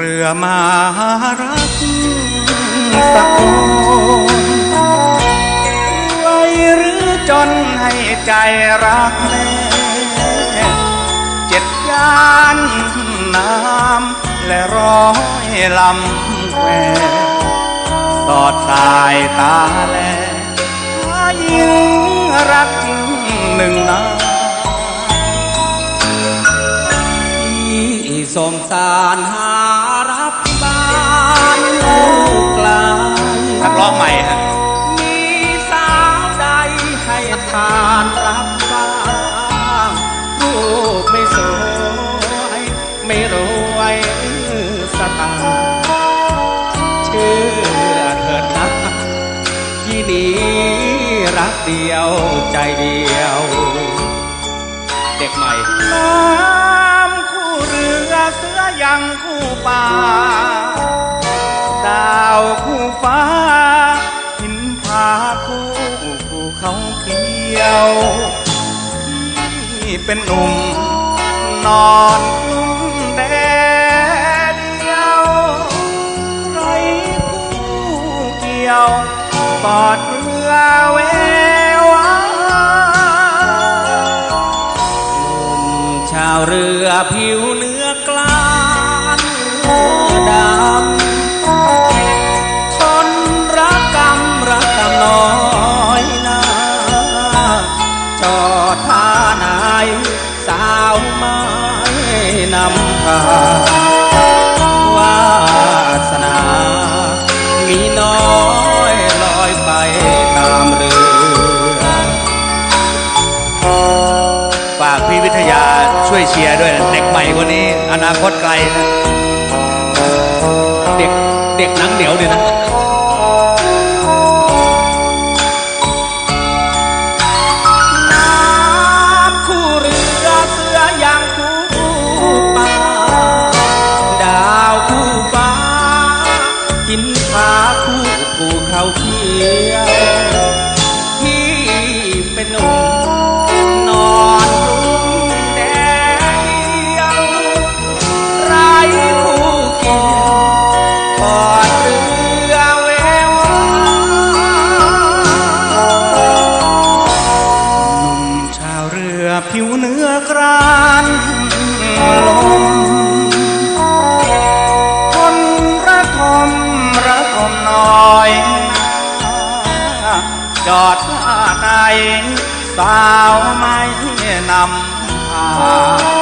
รือมารักสักคนรวหรือจนให้ใจรักแน่เจ็ดยานน้ำและร้อยลำแควสอดสายตาแลหายิงรัก สมสารหารับบ้านลูกกลนักร้องใหม่ฮะมีสาวใดให้ทานรับบ้างรูปไม่สวยไม่รวยสตางค์เชื่อเถิดนะที่นี้รักเดียวใจเดียว เด็กใหม่ งคู่ป่า ดาวคู่ฟ้า หินผาคู่คู่เขาเขียวที่เป็นหนุ่มนอนกลุ้มแดดเดียวไรคู่เกี่ยวกอดเรือเววาชาวเรือผิวเนื้อ นำพาวาสนา มีน้อยลอยไปตามเรือ ฝากพี่วิทยาช่วยเชียร์ด้วยนะเด็กใหม่คนนี้ อนาคตไกลนะ เด็กเด็กหนังเหนียวเลยนะ หินผาคู่ภูเขาเคียว จอดท่าในสาวไม่นำพา